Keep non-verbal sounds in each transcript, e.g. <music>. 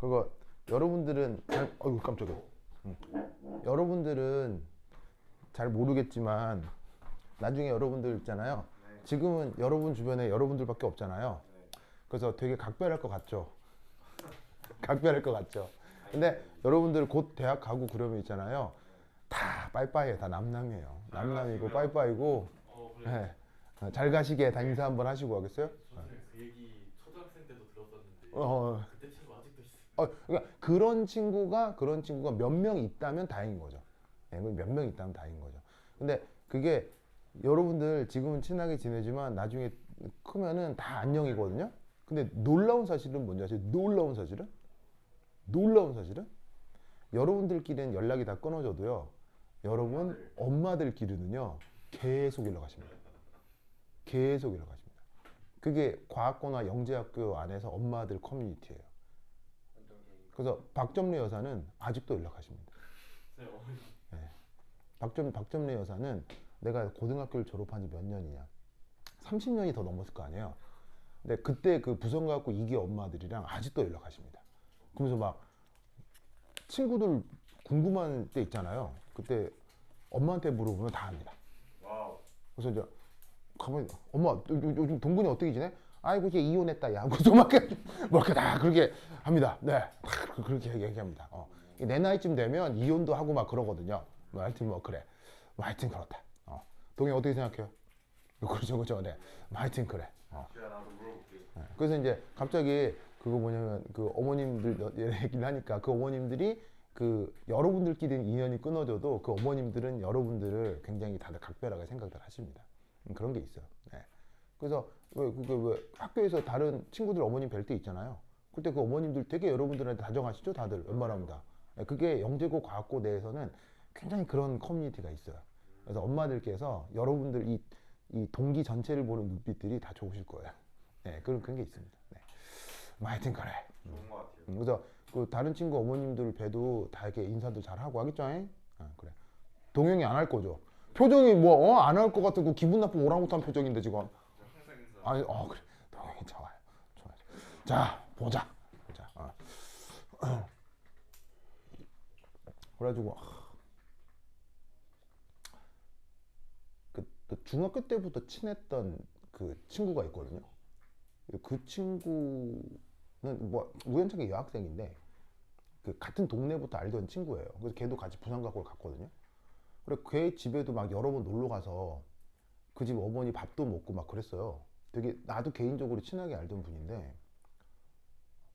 그리고 여러분들은 잘, 어이구 깜짝이야. 응. 여러분들은 잘 모르겠지만 나중에 여러분들 있잖아요. 지금은 여러분 주변에 여러분들밖에 없잖아요. 그래서 되게 각별할 것 같죠. <laughs> 각별할 것 같죠. 근데 여러분들 곧 대학 가고 그러면 있잖아요. 다 빠이빠이에 다 남남이에요. 남남이고 빠이빠이고 어 그래. 예. 어, 잘 가시게 다 인사 한번 하시고 가겠어요? 저는 그 얘기 초등학생 때도 들었었는데 어, 있 어, 그러니까 그런 친구가 그런 친구가 몇 명 있다면 다행인 거죠. 예, 몇명 있다면 다행인 거죠. 근데 그게 여러분들 지금은 친하게 지내지만 나중에 크면은 다 안녕이거든요. 근데 놀라운 사실은 뭔지 아세요? 놀라운 사실은? 놀라운 사실은? 여러분들끼리는 연락이 다 끊어져도요. 여러분 엄마들끼리는요. 계속 연락하십니다. 계속 연락하십니다. 그게 과학고나 영재학교 안에서 엄마들 커뮤니티예요. 그래서 박점례 여사는 아직도 연락하십니다. 네, 어머니 박점 박점례 여사는 내가 고등학교를 졸업한 지 몇 년이냐? 30년이 더 넘었을 거 아니에요. 근데 그때 그 부성 갖고 이기 엄마들이랑 아직도 연락하십니다. 그러면서 막 친구들 궁금한 때 있잖아요. 그때 엄마한테 물어보면 다 합니다. 와우. 그래서 이제 가만히 엄마 요즘 동근이 어떻게 지내? 아이고 이제 이혼했다 야 하고서 막 이렇게 뭐 이렇게 다 그렇게 합니다. 네, 다 그- 그렇게 얘기합니다. 어. 내 나이쯤 되면 이혼도 하고 막 그러거든요. 뭐 하여튼 뭐 그래. 뭐 하여튼 그렇다. 어. 동이 어떻게 생각해요? 그렇죠, 그렇죠. 네. 뭐 하여튼 그래. 어. 네. 그래서 이제 갑자기 그거 뭐냐면 그 어머님들 여- 얘기를 하니까 그 어머님들이 그 여러분들끼리 인연이 끊어져도 그 어머님들은 여러분들을 굉장히 다들 각별하게 생각들 하십니다. 음, 그런 게 있어요. 네. 그래서 왜, 그게 왜 학교에서 다른 친구들 어머님 뵐 때 있잖아요. 그때 그 어머님들 되게 여러분들한테 다정하시죠, 다들 웬만하면 다. 네, 그게 영재고 과학고 내에서는 굉장히 그런 커뮤니티가 있어요. 그래서 엄마들께서 여러분들 이, 이 동기 전체를 보는 눈빛들이 다 좋으실 거예요. <laughs> 네, 그런 그런 게 있습니다. 네. 뭐 하여튼 그래. 좋은 것 같아요. 음, 그래서 그 다른 친구 어머님들 뵈도 다 이렇게 인사도 잘 하고 하겠죠? 잉? 아, 그래. 동영이 안 할 거죠. 표정이 뭐 안 할 것 같은 그 기분 나쁜 오랑우탄 표정인데 지금. 아니, 어 그래. 동영이 좋아요. 좋아요. 자, 보자. 보자. 어. <clears throat> 그래가지고 아. 그, 또 중학교 때부터 친했던 그 친구가 있거든요. 그 친구는 뭐 우연찮게 여학생인데 그 같은 동네부터 알던 친구예요. 그래서 걔도 같이 부산과학고를 갔거든요. 그래 걔 집에도 막 여러 번 놀러 가서 그 집 어머니 밥도 먹고 막 그랬어요. 되게 나도 개인적으로 친하게 알던 분인데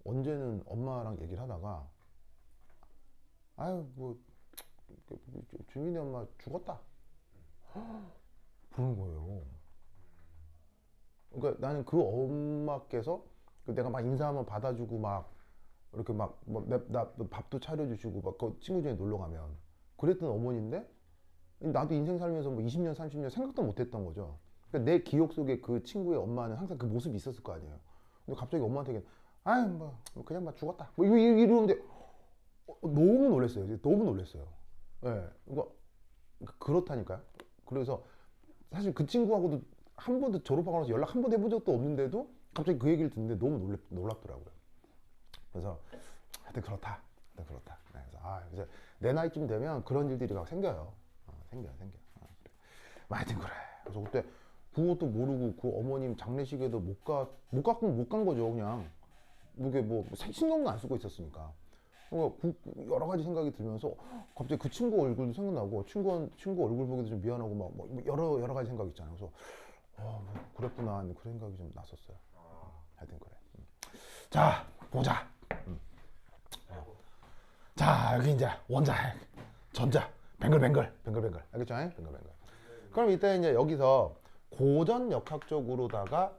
언제는 엄마랑 얘기를 하다가 아유 뭐 주민이 엄마 죽었다 그런 거예요. 그러니까 나는 그 엄마께서 그 내가 막 인사 한번 받아주고 막 이렇게 막뭐나 밥도 차려주시고 막 그 친구 중에 놀러 가면 그랬던 어머니인데 나도 인생 살면서 뭐 20년 30년 생각도 못했던 거죠. 그러니까 내 기억 속에 그 친구의 엄마는 항상 그 모습이 있었을 거 아니에요. 근데 갑자기 엄마한테 아유 뭐 그냥 막 죽었다 뭐 이러- 이러는데 어, 너무 놀랐어요. 너무 놀랐어요. 예, 이거 그렇다니까요. 그래서 사실 그 친구하고도 한 번도 졸업하고 나서 연락 한 번 해본 적도 없는데도 갑자기 그 얘기를 듣는데 너무 놀랍, 놀랍더라고요. 그래서 하여튼 그렇다. 하여튼 그렇다. 네, 그래서 아, 이제 내 나이쯤 되면 그런 일들이 막 생겨요. 어, 생겨요, 생겨. 어, 그래. 뭐 하여튼 그래. 그래서 그때 그것도 모르고 그 어머님 장례식에도 못 가, 못 갔고 못 간 거죠, 그냥. 이게 뭐 신경도 안 쓰고 있었으니까. 그러니까 그 여러 가지 생각이 들면서 갑자기 그 친구 얼굴도 생각나고 친구 친구 얼굴 보기도 좀 미안하고 막, 뭐 여러 여러 가지 생각이 있잖아요. 그래서 어, 뭐 그랬구나 그런 생각이 좀 났었어요. 아, 하여튼 그래. 음. 자 보자. 음. 어. 자 여기 이제 원자, 전자, 뱅글뱅글, 뱅글뱅글. 알겠죠? 뱅글뱅글. 그럼 이때 이제 여기서 고전 역학적으로다가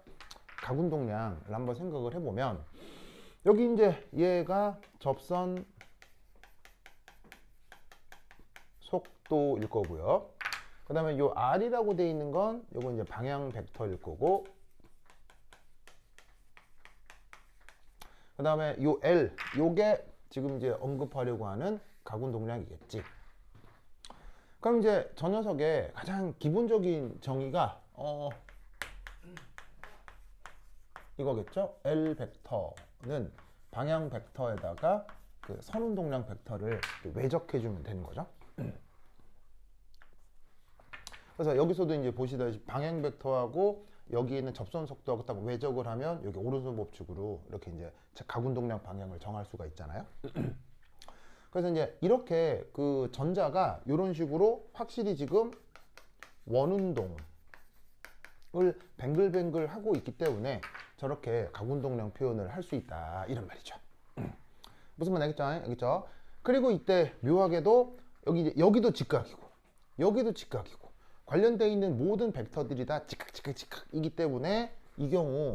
가군동량을 한번 생각을 해보면 여기 이제 얘가 접선 속도일 거고요. 그 다음에 요 R이라고 돼 있는 건 요거 이제 방향 벡터일 거고 그 다음에 요 L 요게 지금 이제 언급하려고 하는 가군 동량이겠지. 그럼 이제 저 녀석의 가장 기본적인 정의가 어 이거겠죠? L 벡터는 방향 벡터에다가 그 선운동량 벡터를 외적해 주면 되는 거죠. 그래서 여기서도 이제 보시다시피 방향 벡터하고 여기 있는 접선 속도하고 딱 외적을 하면 여기 오른손 법칙으로 이렇게 이제 가군동량 방향을 정할 수가 있잖아요. <clears throat> 그래서 이제 이렇게 그 전자가 이런 식으로 확실히 지금 원운동 을 뱅글뱅글 하고 있기 때문에 저렇게 가군동량 표현을 할 수 있다 이런 말이죠. 무슨 말 알겠죠? 알겠죠? 그리고 이때 묘하게도 여기 여기도 직각이고 여기도 직각이고 관련되어 있는 모든 벡터들이 다 직각 직각 직각이기 때문에 이 경우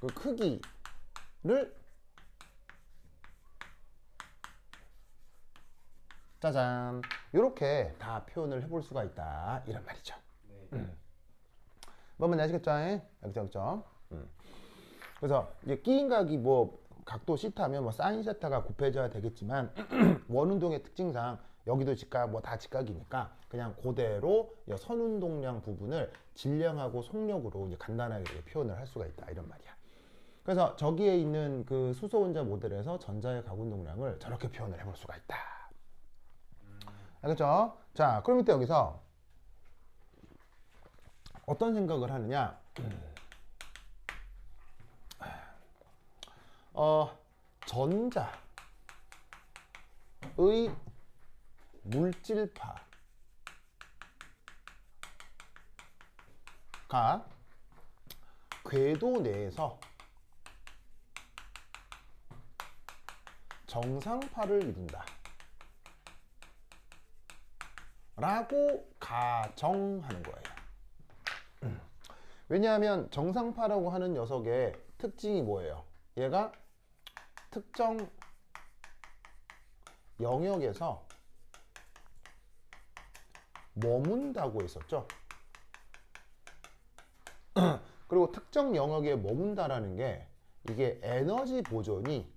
그 크기를 짜잔 이렇게 다 표현을 해볼 수가 있다 이런 말이죠. 네. 뭔말 아시겠죠? 알겠죠? 알겠죠? 음. 그래서 이제 끼인각이 뭐 각도 시타면 뭐 사인 세타가 곱해져야 되겠지만 <clears throat> 원운동의 특징상 여기도 직각 뭐 다 직각이니까 그냥 그대로 이 선운동량 부분을 질량하고 속력으로 이제 간단하게 표현을 할 수가 있다 이런 말이야. 그래서 저기에 있는 그 수소 혼자 모델에서 전자의 가군동량을 저렇게 표현을 해볼 수가 있다. 알겠죠? 자, 그럼 이때 여기서 어떤 생각을 하느냐? 어, 전자의 물질파가 궤도 내에서 정상파를 이룬다. 라고 가정하는 거예요. 음. 왜냐하면 정상파라고 하는 녀석의 특징이 뭐예요? 얘가 특정 영역에서 머문다고 했었죠. <clears throat> 그리고 특정 영역에 머문다라는 게 이게 에너지 보존이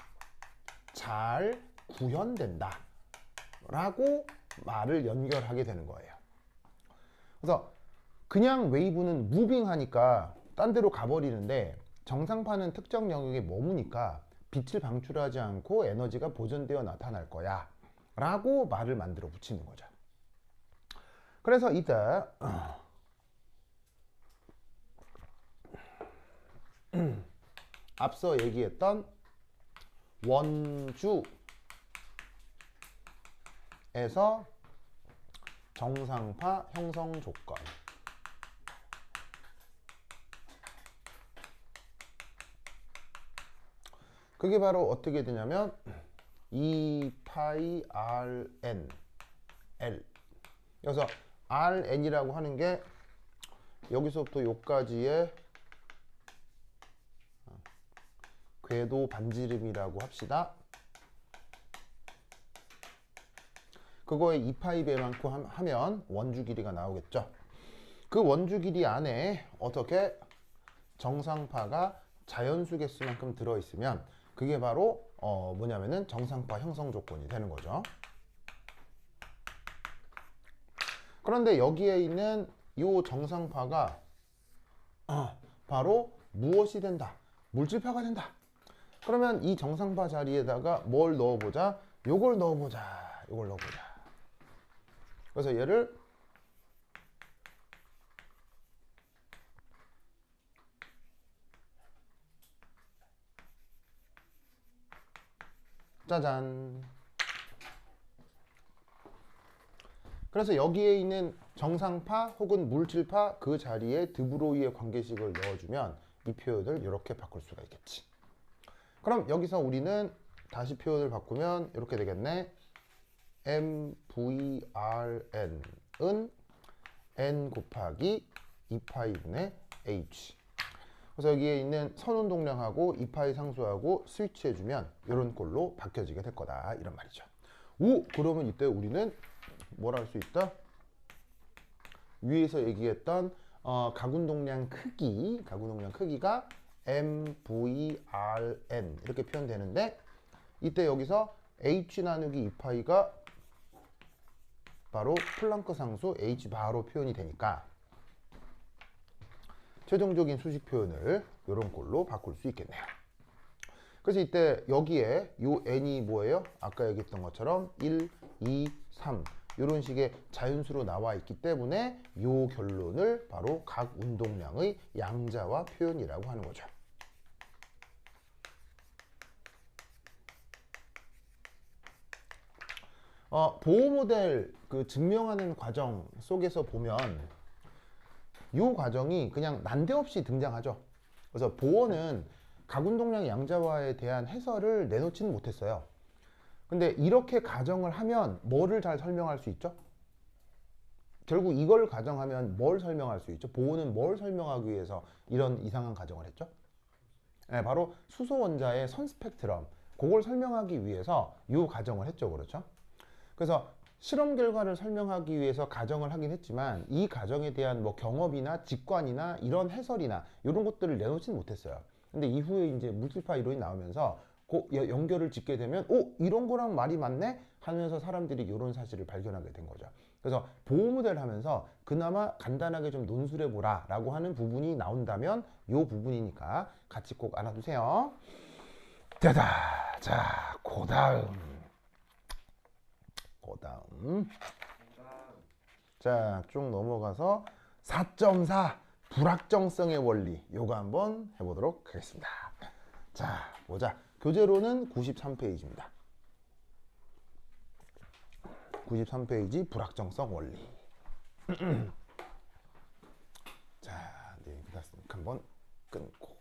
잘 구현된다. 라고 말을 연결하게 되는 거예요. 그래서 그냥 웨이브는 무빙하니까 딴 데로 가버리는데 정상파는 특정 영역에 머무니까 빛을 방출하지 않고 에너지가 보존되어 나타날 거야 라고 말을 만들어 붙이는 거죠. 그래서 이때 <clears throat> 앞서 얘기했던 원주에서 정상파 형성 조건 그게 바로 어떻게 되냐면 2파이 rn l 여기서 rn이라고 하는 게 여기서부터 여기까지의 궤도 반지름이라고 합시다. 그거에 2파이 배만큼 하면 원주 길이가 나오겠죠. 그 원주 길이 안에 어떻게 정상파가 자연수 개수만큼 들어있으면 그게 바로 어 뭐냐면은 정상파 형성 조건이 되는 거죠. 그런데 여기에 있는 이 정상파가 어, 바로 무엇이 된다? 물질파가 된다. 그러면 이 정상파 자리에다가 뭘 넣어보자? 요걸 넣어보자. 요걸 넣어보자. 그래서 얘를 짜잔. 그래서 여기에 있는 정상파 혹은 물질파 그 자리에 드브로이의 관계식을 넣어주면 이 표현을 이렇게 바꿀 수가 있겠지. 그럼 여기서 우리는 다시 표현을 바꾸면 이렇게 되겠네. MVRN은 N 곱하기 2파이분의 H. 그래서 여기에 있는 선운동량하고 2파이 상수하고 스위치해주면 이런 꼴로 바뀌어지게 될 거다. 이런 말이죠. 오! 그러면 이때 우리는 뭘 할 수 있다? 위에서 얘기했던 어, 가군동량 크기, 가군동량 크기가 MVRN 이렇게 표현되는데 이때 여기서 H 나누기 2파이가 바로 플랑크 상수 H 바로 표현이 되니까 최종적인 수식 표현을 이런 꼴로 바꿀 수 있겠네요. 그래서 이때 여기에 요 n이 뭐예요? 아까 얘기했던 것처럼 1, 2, 3 이런 식의 자연수로 나와 있기 때문에 요 결론을 바로 각 운동량의 양자와 표현이라고 하는 거죠. 어, 보호 모델 그 증명하는 과정 속에서 보면 이 과정이 그냥 난데없이 등장하죠. 그래서 각 운동량 양자화에 대한 해설을 내놓지는 못했어요. 근데 이렇게 가정을 하면 뭐를 잘 설명할 수 있죠? 결국 이걸 가정하면 뭘 설명할 수 있죠? 보호는 뭘 설명하기 위해서 이런 이상한 가정을 했죠? 네, 바로 수소 원자의 선 스펙트럼 그걸 설명하기 위해서 이 가정을 했죠, 그렇죠? 그래서 실험 결과를 설명하기 위해서 가정을 하긴 했지만 이 가정에 대한 뭐 경험이나 직관이나 이런 해설이나 이런 것들을 내놓지는 못했어요. 근데 이후에 이제 물질파 이론이 나오면서 그 여- 연결을 짓게 되면 오 이런 거랑 말이 맞네 하면서 사람들이 이런 사실을 발견하게 된 거죠. 그래서 보호 모델 하면서 그나마 간단하게 좀 논술해 보라라고 하는 부분이 나온다면 이 부분이니까 같이 꼭 알아두세요. 짜다 자 그다음 그다음 자, 쭉 넘어가서 4.4 불확정성의 원리 요거 한번 해보도록 하겠습니다. 자, 보자. 교재로는 93페이지입니다. 93페이지 불확정성 원리. <clears throat> 자, 네. 한번 끊고.